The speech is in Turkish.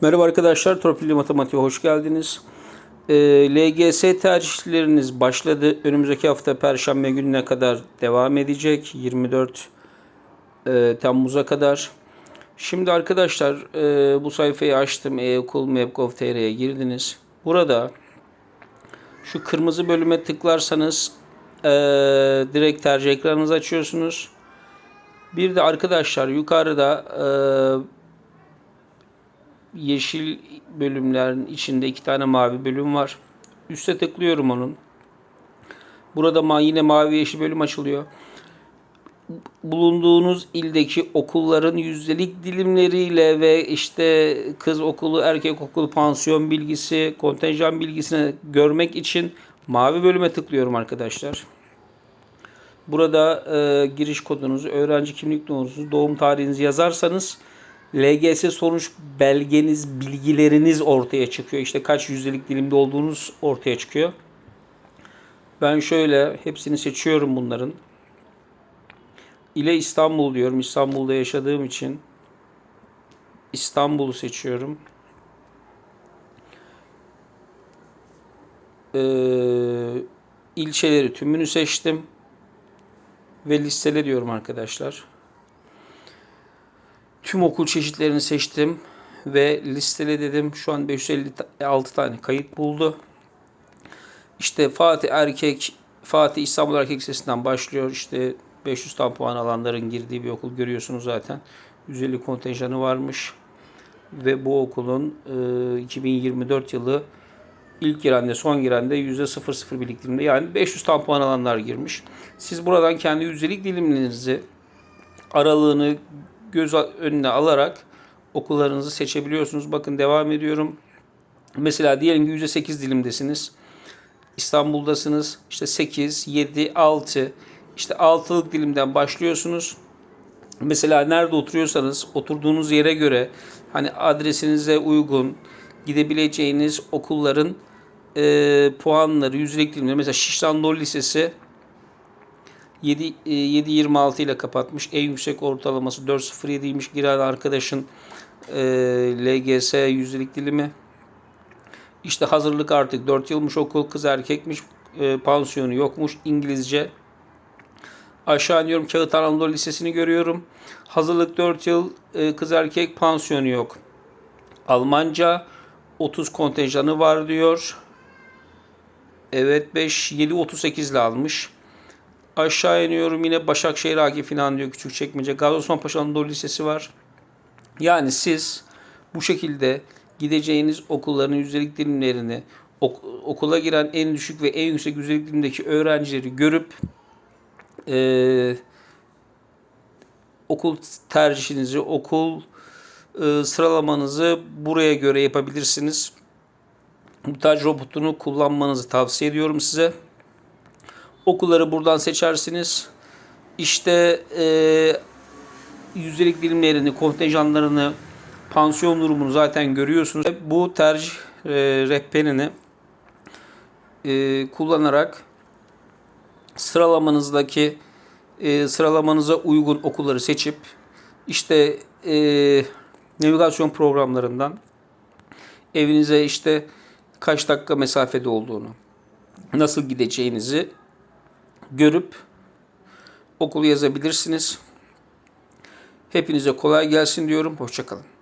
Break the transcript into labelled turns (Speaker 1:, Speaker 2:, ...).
Speaker 1: Merhaba arkadaşlar, Torpilli Matematik'e hoş geldiniz. Ee, LGS tercihleriniz başladı. Önümüzdeki hafta Perşembe gününe kadar devam edecek. 24 e, Temmuz'a kadar. Şimdi arkadaşlar e, bu sayfayı açtım. E-Okul Map.gov.tr'ye girdiniz. Burada şu kırmızı bölüme tıklarsanız e, direkt tercih ekranınızı açıyorsunuz. Bir de arkadaşlar yukarıda e, yeşil bölümlerin içinde iki tane mavi bölüm var. Üste tıklıyorum onun. Burada ma yine mavi yeşil bölüm açılıyor. Bulunduğunuz ildeki okulların yüzdelik dilimleriyle ve işte kız okulu, erkek okulu, pansiyon bilgisi, kontenjan bilgisini görmek için mavi bölüme tıklıyorum arkadaşlar. Burada e, giriş kodunuzu, öğrenci kimlik numaranızı, doğum tarihinizi yazarsanız LGS sonuç belgeniz, bilgileriniz ortaya çıkıyor. İşte kaç yüzdelik dilimde olduğunuz ortaya çıkıyor. Ben şöyle hepsini seçiyorum bunların. İle İstanbul diyorum. İstanbul'da yaşadığım için İstanbul'u seçiyorum. Ee, ilçeleri tümünü seçtim. Ve listele diyorum arkadaşlar. Tüm okul çeşitlerini seçtim ve listele dedim. Şu an 556 tane kayıt buldu. İşte Fatih Erkek, Fatih İstanbul Erkek Lisesi'nden başlıyor. İşte 500 tam puan alanların girdiği bir okul görüyorsunuz zaten. 150 kontenjanı varmış. Ve bu okulun e, 2024 yılı ilk girende son girende %00 biriktirimde yani 500 tam puan alanlar girmiş. Siz buradan kendi yüzdelik dilimlerinizi aralığını göz önüne alarak okullarınızı seçebiliyorsunuz. Bakın devam ediyorum. Mesela diyelim ki %8 dilimdesiniz. İstanbul'dasınız. İşte 8, 7, 6 işte 6'lık dilimden başlıyorsunuz. Mesela nerede oturuyorsanız oturduğunuz yere göre hani adresinize uygun gidebileceğiniz okulların e, puanları, yüzdelik dilimleri mesela Şişli Anadolu Lisesi 7 7.26 ile kapatmış. En yüksek ortalaması 4.07'ymiş. Giren arkadaşın e, LGS yüzdelik dilimi. İşte hazırlık artık 4 yılmış okul kız erkekmiş. E, pansiyonu yokmuş. İngilizce. Aşağı iniyorum Kağıthane Anadolu Lisesi'ni görüyorum. Hazırlık 4 yıl e, kız erkek pansiyonu yok. Almanca 30 kontenjanı var diyor. Evet 5 7 38 ile almış. Aşağı iniyorum yine Başakşehir Akif İnan diyor Küçükçekmece. Gazi Osman Paşa Anadolu Lisesi var. Yani siz bu şekilde gideceğiniz okulların yüzdelik dilimlerini ok- okula giren en düşük ve en yüksek yüzdelik dilimdeki öğrencileri görüp e, okul tercihinizi, okul e, sıralamanızı buraya göre yapabilirsiniz. Bu tarz robotunu kullanmanızı tavsiye ediyorum size. Okulları buradan seçersiniz. İşte e, yüzdelik dilimlerini, kontenjanlarını, pansiyon durumunu zaten görüyorsunuz. Bu tercih e, rehberini e, kullanarak sıralamanızdaki e, sıralamanıza uygun okulları seçip işte e, navigasyon programlarından evinize işte kaç dakika mesafede olduğunu, nasıl gideceğinizi görüp okulu yazabilirsiniz. Hepinize kolay gelsin diyorum. Hoşçakalın.